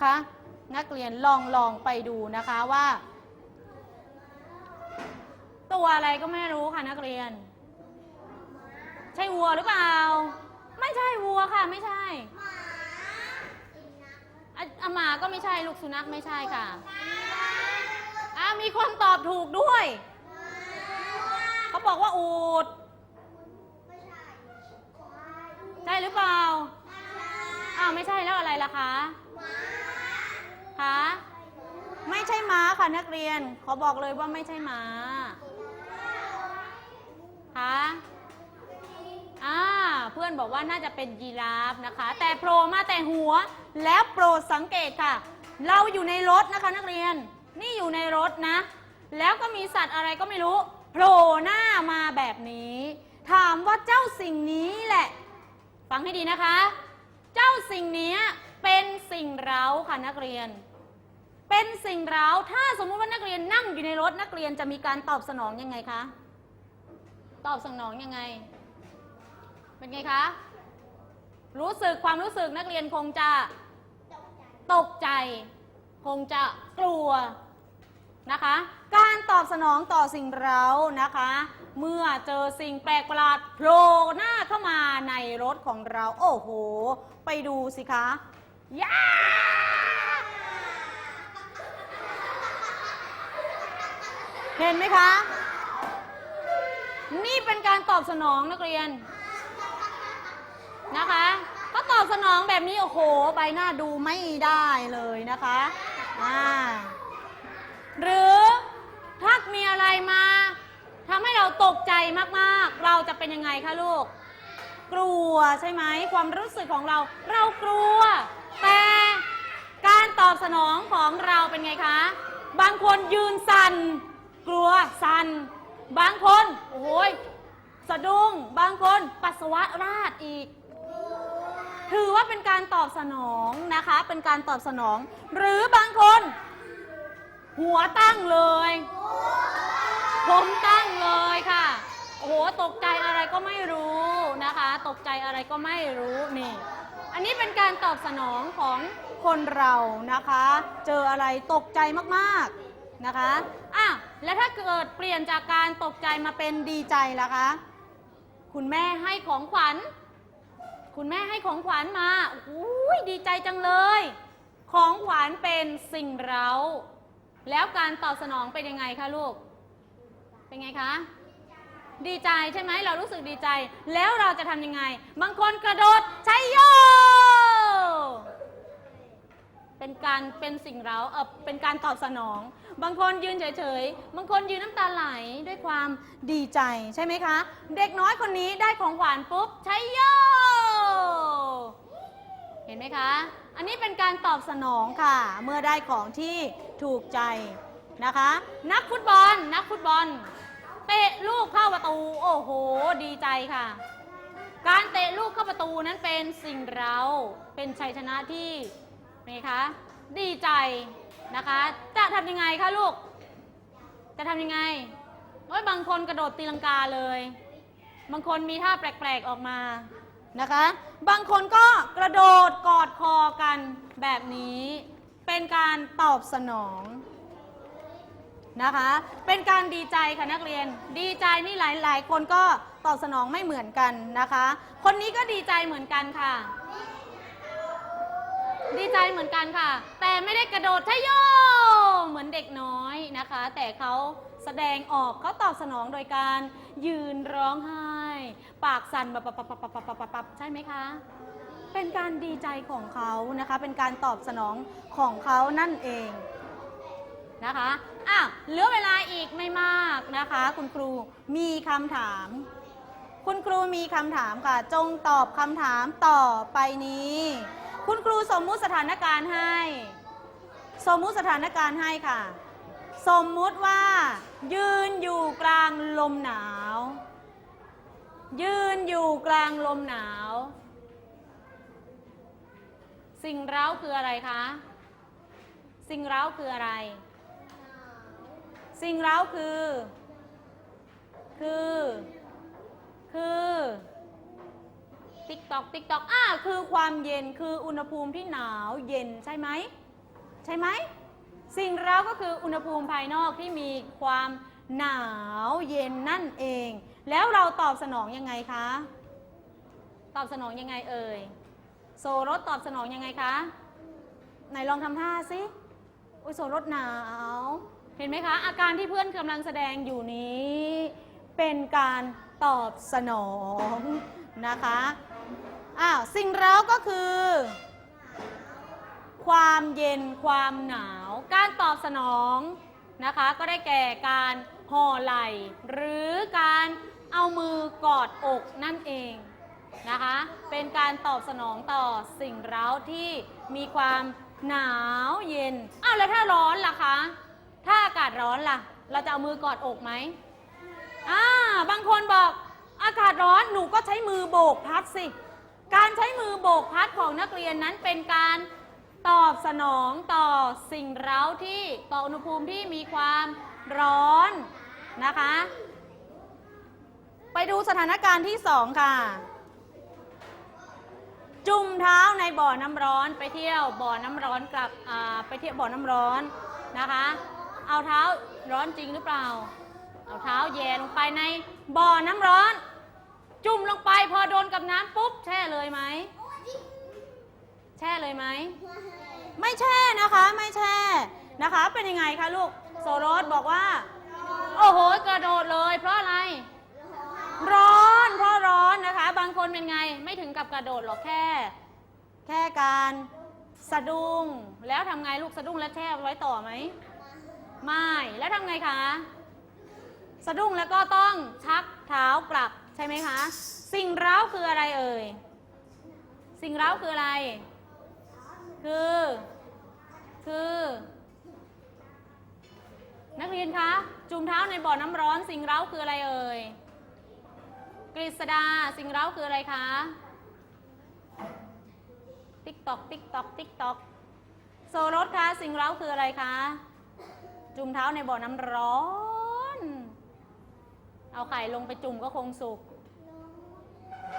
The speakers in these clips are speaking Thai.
นะคะ นักเรียนลองลองไปดูนะคะว่า ตัวอะไรก็ไม่รู้ค่ะนักเรียน ใช่วัวหรือเปล่า ไม่ใช่วัวค่ะ ไม่ใช่อหมาก็ไม่ใช่ลูกสุนัขไม่ใช่ค่ะอะมีคนตอบถูกด้วย เขาบอกว่าอูดใช่หรือเปล่าอ้าวไม่ใช่แล้วอะไรล่ะคะ คะไม่ใช่ม้าค่ะนักเรียน ขอบอกเลยว่าไม่ใช่ม้าคะอ่าเพื่อนบอกว่าน่าจะเป็นยีราฟนะคะ แต่โผล่มาแต่หัวแล้วโปรดสังเกตค่ะ เราอยู่ในรถนะคะนักเรียน นี่อยู่ในรถนะ แล้วก็มีสัตว์อะไรก็ไม่รู้โผล่หน้ามาแบบนี้ ถามว่าเจ้าสิ่งนี้แหละ ฟังให้ดีนะคะ เจ้าสิ่งนี้เป็นสิ่งเร้าค่ะนักเรียน เป็นสิ่งเร้าถ้าสมมุติว่านักเรียนนั่งอยู่ในรถนักเรียนจะมีการตอบสนองยังไงคะ ตอบสนองยังไง เป็นไงคะ รู้สึกความรู้สึกนักเรียนคงจะตกใจ คงจะกลัวนะคะ การตอบสนองต่อสิ่งเร้านะคะ เมื่อเจอสิ่งแปลกประหลาดโผล่หน้าเข้ามาในรถของเรา โอ้โห ไปดูสิคะย่า เห็นไหมคะ นี่เป็นการตอบสนองนักเรียนนะคะก็ตอบสนองแบบนี้ โอ้โห ใบหน้าดูไม่ได้เลยนะคะอ่าหรือถ้ามีอะไรมาทำให้เราตกใจมากๆ เราจะเป็นยังไงคะลูก กลัวใช่ไหมความรู้สึกของเรา เรากลัว แต่การตอบสนองของเราเป็นไงคะ บางคนยืนสัน่น กลัวสัน่นบางคนโอ้ยสะดุ้งบางคนปัสสาวะราดอีก ถือว่าเป็นการตอบสนองนะคะ เป็นการตอบสนอง หรือบางคน หัวตั้งเลย ผมตั้งเลยค่ะ โอ้โหตกใจอะไรก็ไม่รู้นะคะ ตกใจอะไรก็ไม่รู้นี่อันนี้เป็นการตอบสนองของคนเรานะคะ เจออะไรตกใจมากๆนะคะอะ แล้วถ้าเกิดเปลี่ยนจากการตกใจมาเป็นดีใจล่ะคะ คุณแม่ให้ของขวัญ คุณแม่ให้ของขวัญมาอุ้ยดีใจจังเลย ของขวัญเป็นสิ่งเร้าแล้วการตอบสนองเป็นยังไงคะลูก เป็นไงคะ ดีใจใช่ไหมเรารู้สึกดีใจ แล้วเราจะทำยังไง บางคนกระโดดใช้โย เป็นการเป็นสิ่งเร้าเออเป็นการตอบสนอง บางคนยืนเฉยๆ บางคนยืนน้ำตาไหลด้วยความดีใจใช่ไหมคะ เด็กน้อยคนนี้ได้ของขวัญปุ๊บใช้โยเห็นไหมคะ อันนี้เป็นการตอบสนองค่ะ เมื่อได้ของที่ถูกใจนะคะ นักฟุตบอลนักฟุตบอล เตะลูกเข้าประตู โอ้โห ดีใจค่ะ การเตะลูกเข้าประตูนั้นเป็นสิ่งเราเป็นชัยชนะที่ ไงคะ ดีใจนะคะ จะทำยังไงคะลูก จะทำยังไงโอ้ยบางคนกระโดดตีลังกาเลย บางคนมีท่าแปลกๆออกมานะคะ บางคนก็กระโดดกอดคอกันแบบนี้ เป็นการตอบสนองนะคะ เป็นการดีใจค่ะนักเรียน ดีใจนี่หลายๆ คนก็ตอบสนองไม่เหมือนกันนะคะ คนนี้ก็ดีใจเหมือนกันค่ะ ดีใจเหมือนกันค่ะ แต่ไม่ได้กระโดดทะโย เหมือนเด็กน้อยนะคะ แต่เขาแสดงออกเขาตอบสนองโดยการยืนร้องไห้ ปากสั่นแบบปับปับปับปับปับปับปับใช่ไหมคะ เป็นการดีใจของเขานะคะ เป็นการตอบสนองของเขานั่นเองนะคะอะเหลือเวลาอีกไม่มากนะคะ คุณครูมีคำถาม คุณครูมีคำถามค่ะ จงตอบคำถามต่อไปนี้ คุณครูสมมุติสถานการณ์ให้ สมมุติสถานการณ์ให้ค่ะ สมมุติว่า ยืนอยู่กลางลมหนาว ยืนอยู่กลางลมหนาว สิ่งเร้าคืออะไรคะ สิ่งเร้าคืออะไร สิ่งเร้าคือ คือ คือ ติ๊กตอกติ๊กตอกอ่าคือความเย็นคืออุณหภูมิที่หนาวเย็นใช่ไหมใช่ไหมสิ่งเร้าก็คืออุณหภูมิภายนอกที่มีความหนาวเย็นนั่นเอง แล้วเราตอบสนองยังไงคะ ตอบสนองยังไงเอ่ยโซรสตอบสนองยังไงคะไหนลองทำท่าสิอุ้ยโซรสหนาว เห็นไหมคะ อาการที่เพื่อนกำลังแสดงอยู่นี้ เป็นการ ตอบสนองนะคะอ้าวสิ่งเร้าก็คือ ความเย็นความหนาว การตอบสนองนะคะ ก็ได้แก่การห่อไหล่หรือการเอามือกอดอกนั่นเองนะคะ เป็นการตอบสนองต่อสิ่งเร้าที่มีความหนาวเย็น อ้าวแล้วถ้าร้อนล่ะคะ ถ้าอากาศร้อนล่ะ เราจะเอามือกอดอกไหม อ่าบางคนบอกอากาศร้อนหนูก็ใช้มือโบกพัดสิ การใช้มือโบกพัดของนักเรียนนั้นเป็นการตอบสนองต่อสิ่งเร้าที่ต่ออุณหภูมิที่มีความร้อนนะคะ ไปดูสถานการณ์ที่สองค่ะ จุ่มเท้าในบ่อน้ำร้อนไปเที่ยวบ่อน้ำร้อนกลับไปเที่ยวบ่อน้ำร้อนนะคะ เอาเท้าร้อนจริงหรือเปล่า เอาเท้าแย่ลงไปในบ่อน้ำร้อน จุ่มลงไปพอโดนกับน้ำปุ๊บแช่เลยไหม แช่เลยไหม ไม่แช่นะคะ ไม่แช่นะคะ เป็นยังไงคะลูก โซโรสบอกว่า โอ้โหกระโดดเลย เพราะอะไร ร้อนเพราะร้อนนะคะ บางคนเป็นไง ไม่ถึงกับกระโดดหรอกแค่ แค่การสะดุ้งแล้วทำไงลูกสะดุ้งแล้วแช่ไว้ต่อไหม ไม่แล้วทำไงคะ สะดุ้งแล้วก็ต้องชักเท้ากลับใช่ไหมคะ สิ่งเร้าคืออะไรเอ่ย สิ่งเร้าคืออะไร คือ คือ นักเรียนคะ จุ่มเท้าในบ่อน้ำร้อน สิ่งเร้าคืออะไรเอ่ย กฤษดา สิ่งเร้าคืออะไรคะ ติ๊กตอกติ๊กตอกติ๊กตอกโซรสคะ สิ่งเร้าคืออะไรคะ จุ่มเท้าในบ่อน้ำร้อน เอาไข่ลงไปจุ่มก็คงสุก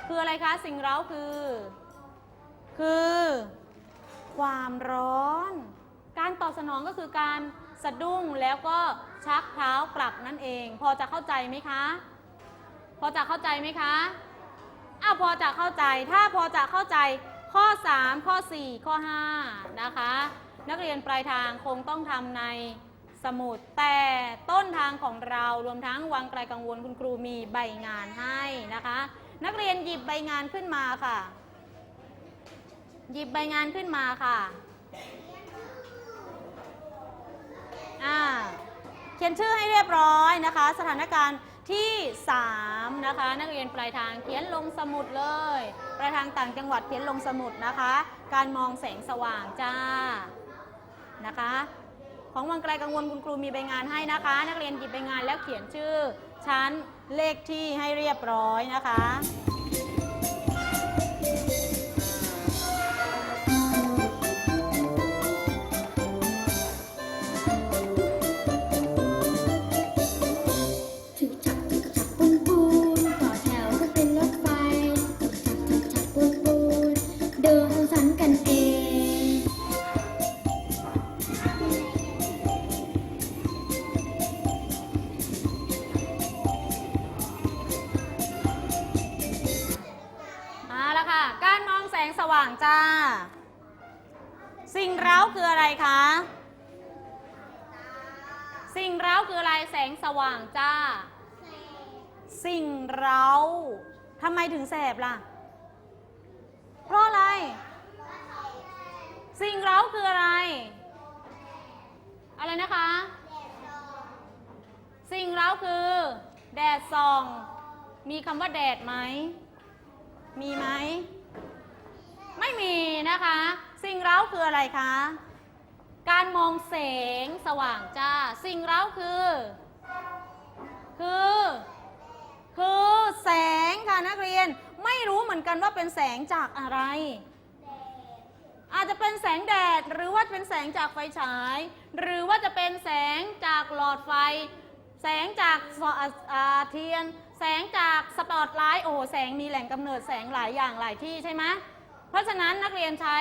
คืออะไรคะ สิ่งเร้าคือ คือ ความร้อน การตอบสนองก็คือการสะดุ้งแล้วก็ชักเท้ากลับนั่นเอง พอจะเข้าใจไหมคะ พอจะเข้าใจไหมคะอ้าวพอจะเข้าใจ ถ้าพอจะเข้าใจข้อ 3 ข้อ 4 ข้อ 5 นะคะ นักเรียนปลายทางคงต้องทำใน สมุด แต่ต้นทางของเรารวมทั้งวังไกลกังวลคุณครูมีใบงานให้นะคะ นักเรียนหยิบใบงานขึ้นมาค่ะ หยิบใบงานขึ้นมาค่ะอ่าเขียนชื่อให้เรียบร้อยนะคะ สถานการณ์ที่ 3 นะคะ นักเรียนปลายทางเขียนลงสมุดเลย ปลายทางต่างจังหวัดเขียนลงสมุดนะคะ การมองแสงสว่างจ้านะคะ ของวังไกลกังวลคุณครูมีใบงานให้นะคะ นักเรียนหยิบใบงานแล้วเขียนชื่อชั้นเลขที่ให้เรียบร้อยนะคะ ล่ะ เพราะอะไร สิ่งเร้าคืออะไร อะไรนะคะ สิ่งเร้าคือ แดดส่อง มีคำว่าแดดไหม มีไหม ไม่มีนะคะ สิ่งเร้าคืออะไรคะ การมองแสงสว่างจ้า สิ่งเร้าคือ คือคือแสงค่ะนักเรียน ไม่รู้เหมือนกันว่าเป็นแสงจากอะไร อาจจะเป็นแสงแดดหรือว่าเป็นแสงจากไฟฉาย หรือว่าจะเป็นแสงจากหลอดไฟ แสงจากสอ่าอ่าเทียน แสงจากสปอตไลท์โอ้โหแสงมีแหล่งกำเนิดแสงหลายอย่างหลายที่ใช่ไหมเพราะฉะนั้นนักเรียนใช้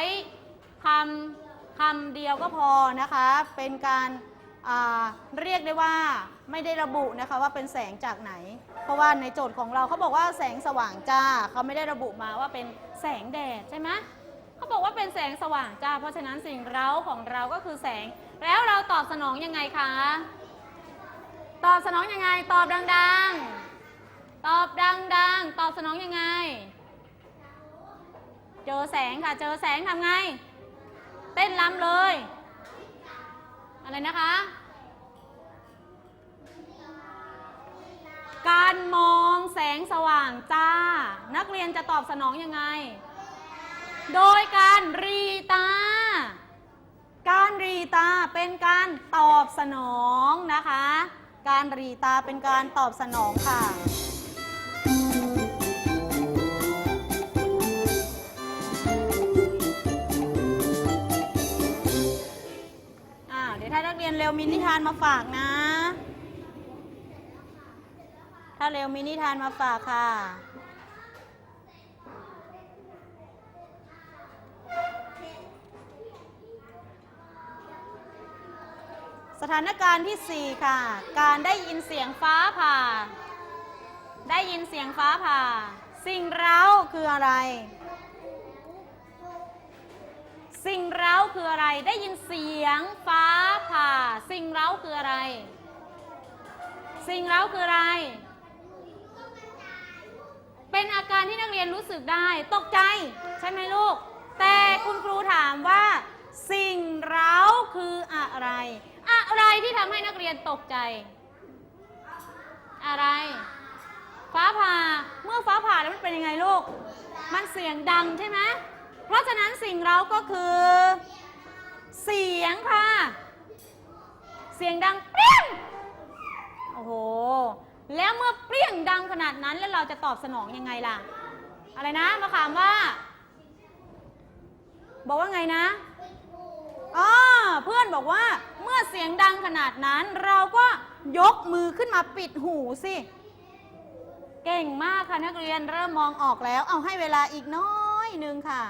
คำคำเดียวก็พอนะคะ เป็นการเรียกได้ว่าไม่ได้ระบุนะคะว่าเป็นแสงจากไหน เพราะว่าในโจทย์ของเราเขาบอกว่าแสงสว่างจ้าเขาไม่ได้ระบุมาว่าเป็นแสงแดดใช่ไหมเขาบอกว่าเป็นแสงสว่างจ้า เพราะฉะนั้นสิ่งเร้าของเราก็คือแสง แล้วเราตอบสนองยังไงคะ ตอบสนองยังไง ตอบดังๆ ตอบดังๆ ตอบสนองยังไง เจอแสงค่ะ เจอแสงทำไง เต้นรำเลย อะไรนะคะ การมองแสงสว่างจ้า นักเรียนจะตอบสนองยังไง โดยการรีตา การรีตาเป็นการตอบสนองนะคะ การรีตาเป็นการตอบสนองค่ะเดี๋ยวถ้านักเรียนเร็วมีนิทานมาฝากนะ ถ้าเร็วมีนิทานมาฝากค่ะ สถานการณ์ที่ 4 ค่ะ การได้ยินเสียงฟ้าผ่า ได้ยินเสียงฟ้าผ่า สิ่งเร้าคืออะไร สิ่งเร้าคืออะไร ได้ยินเสียงฟ้าผ่า สิ่งเร้าคืออะไร สิ่งเร้าคืออะไร เป็นอาการที่นักเรียนรู้สึกได้ ตกใจ ใช่ไหมลูก แต่คุณครูถามว่า สิ่งเร้าคืออะไร อะไรที่ทำให้นักเรียนตกใจ อะไร ฟ้าผ่าเมื่อฟ้าผ่าแล้วมันเป็นยังไงลูก มันเสียงดังใช่ไหมเพราะฉะนั้นสิ่งเราก็คือ เสียงค่ะ เสียงดังเปรี้ยงโอ้โห แล้วเมื่อเปรี้ยงดังขนาดนั้นแล้วเราจะตอบสนองยังไงล่ะ อะไรนะมาถามว่า บอกว่าไงนะอ๋อเพื่อนบอกว่าเมื่อเสียงดังขนาดนั้น เราก็ยกมือขึ้นมาปิดหูสิ เก่งมากค่ะนักเรียนเริ่มมองออกแล้ว เอาให้เวลาอีกน้อยหนึงค่ะ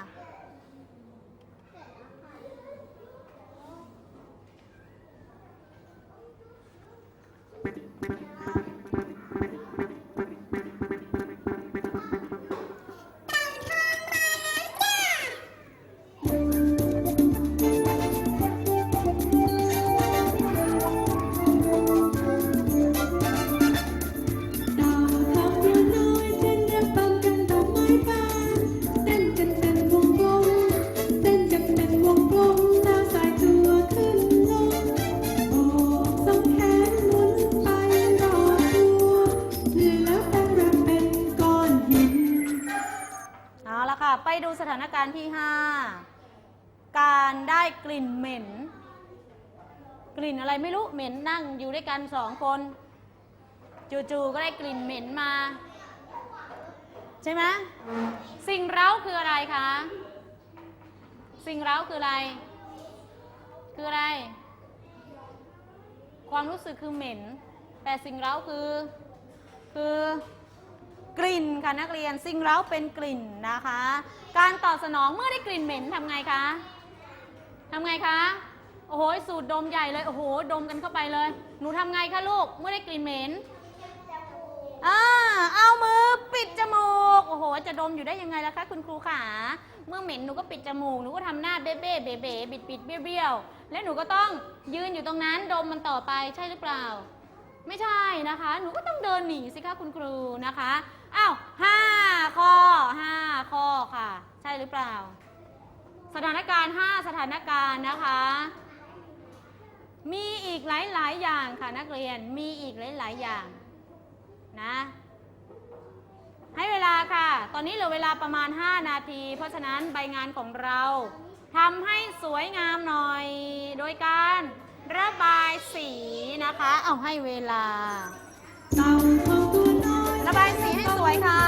ไปดูสถานการณ์ที่ 5 การได้กลิ่นเหม็น กลิ่นอะไรไม่รู้เหม็นนั่งอยู่ด้วยกันสองคน จู่ๆก็ได้กลิ่นเหม็นมา ใช่ไหมสิ่งเร้าคืออะไรคะ สิ่งเร้าคืออะไร คืออะไร ความรู้สึกคือเหม็น แต่สิ่งเร้าคือคือ กลิ่นค่ะนักเรียนสิ่งเร้าเป็นกลิ่นนะคะ การตอบสนองเมื่อได้กลิ่นเหม็นทำไงคะทำไงคะโอ้โหสูดดมใหญ่เลยโอ้โหดมกันเข้าไปเลย หนูทำไงคะลูกเมื่อได้กลิ่นเหม็นอ่าเอามือปิดจมูกโอ้โห จะดมอยู่ได้ยังไงล่ะคะคุณครูขาเมื่อเหม็นหนูก็ปิดจมูกหนูก็ทำหน้าเบ๊เบ้เบ๊เบ๊บิดบิดเบี้ยวเบี้ยวแล้วหนูก็ต้องยืนอยู่ตรงนั้นดมมันต่อไปใช่หรือเปล่า ไม่ใช่นะคะ หนูก็ต้องเดินหนีสิคะคุณครูนะคะ อ้าวห้าข้อห้าข้อค่ะ ใช่หรือเปล่า สถานการณ์ห้าสถานการณ์นะคะ มีอีกหลาย ๆ อย่างค่ะนักเรียนมีอีกหลาย ๆ อย่างนะให้เวลาค่ะ ตอนนี้เหลือเวลาประมาณ 5 นาที เพราะฉะนั้นใบงานของเราทำให้สวยงามหน่อย โดยการระบายสีนะคะ เอาให้เวลา ระบายสีให้สวยค่ะ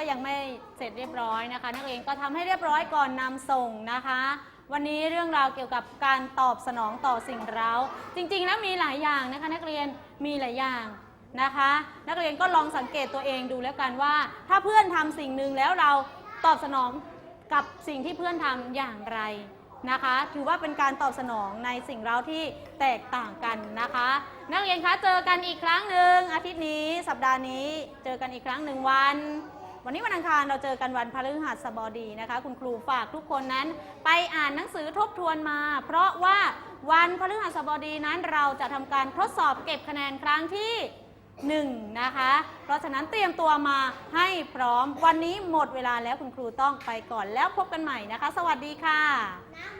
ก็ยังไม่เสร็จเรียบร้อยนะคะ นักเรียนก็ทำให้เรียบร้อยก่อนนำส่งนะคะ วันนี้เรื่องราวเกี่ยวกับการตอบสนองต่อสิ่งเร้า จริงๆแล้วมีหลายอย่างนะคะ นักเรียนมีหลายอย่างนะคะ นักเรียนก็ลองสังเกตตัวเองดูแล้วกันว่า ถ้าเพื่อนทำสิ่งหนึ่งแล้วเราตอบสนองกับสิ่งที่เพื่อนทำอย่างไรนะคะ ถือว่าเป็นการตอบสนองในสิ่งเร้าที่แตกต่างกันนะคะ นักเรียนคะเจอกันอีกครั้งหนึ่งอาทิตย์นี้สัปดาห์นี้เจอกันอีกครั้งหนึ่งวัน วันนี้วันอังคารเราเจอกันวันพฤหัสบดีนะคะ คุณครูฝากทุกคนนั้น ไปอ่านหนังสือทบทวนมา เพราะว่าวันพฤหัสบดีนั้นเราจะทำการทดสอบเก็บคะแนนครั้งที่หนึ่งนะคะ เพราะฉะนั้นเตรียมตัวมาให้พร้อมวันนี้หมดเวลาแล้วคุณครูต้องไปก่อนแล้วพบกันใหม่นะคะ สวัสดีค่ะนักเรียน